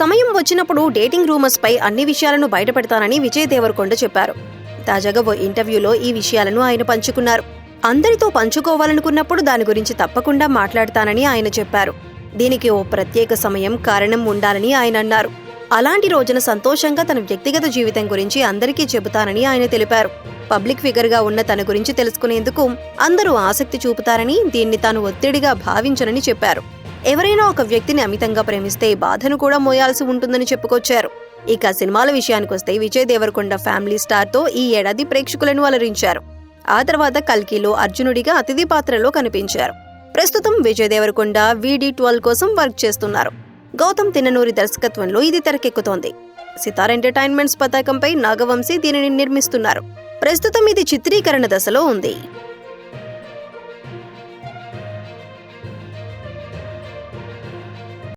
సమయం వచ్చినప్పుడు dating rumours పై అన్ని విషయాలను బయటపెడతానని విజయ్ దేవరకొండ చెప్పారు. తాజాగా ఓ ఇంటర్వ్యూలో ఈ విషయాలను ఆయన పంచుకున్నారు. అందరితో పంచుకోవాలనుకున్నప్పుడు దాని గురించి తప్పకుండా మాట్లాడతానని ఆయన చెప్పారు. దీనికి ఓ ప్రత్యేక సమయం కారణం ఉండాలని ఆయన అన్నారు. అలాంటి రోజున సంతోషంగా తన వ్యక్తిగత జీవితం గురించి అందరికీ చెబుతానని ఆయన తెలిపారు. పబ్లిక్ ఫిగర్గా ఉన్న తన గురించి తెలుసుకునేందుకు అందరూ ఆసక్తి చూపుతారని దీన్ని తాను ఒత్తిడిగా భావించనని చెప్పారు. ఎవరైనా ఒక వ్యక్తిని అమితంగా ప్రేమిస్తే బాధను కూడా మోయాల్సి ఉంటుందని చెప్పుకొచ్చారు. ఇక సినిమాల విషయానికొస్తే విజయ్ దేవరకొండ ఫ్యామిలీ స్టార్తో ఈ ఏడాది ప్రేక్షకులను అలరించారు. ఆ తర్వాత కల్కిలో అర్జునుడిగా అతిథి పాత్రలో కనిపించారు. ప్రస్తుతం విజయ్ దేవరకొండ వీడి ట్వెల్వ్ కోసం వర్క్ చేస్తున్నారు. గౌతమ్ తిన్ననూరి దర్శకత్వంలో ఇది తెరకెక్కుతోంది. సితార్ ఎంటర్టైన్మెంట్స్ పతాకంపై నాగవంశీ దీనిని నిర్మిస్తున్నారు. ప్రస్తుతం ఇది చిత్రీకరణ దశలో ఉంది.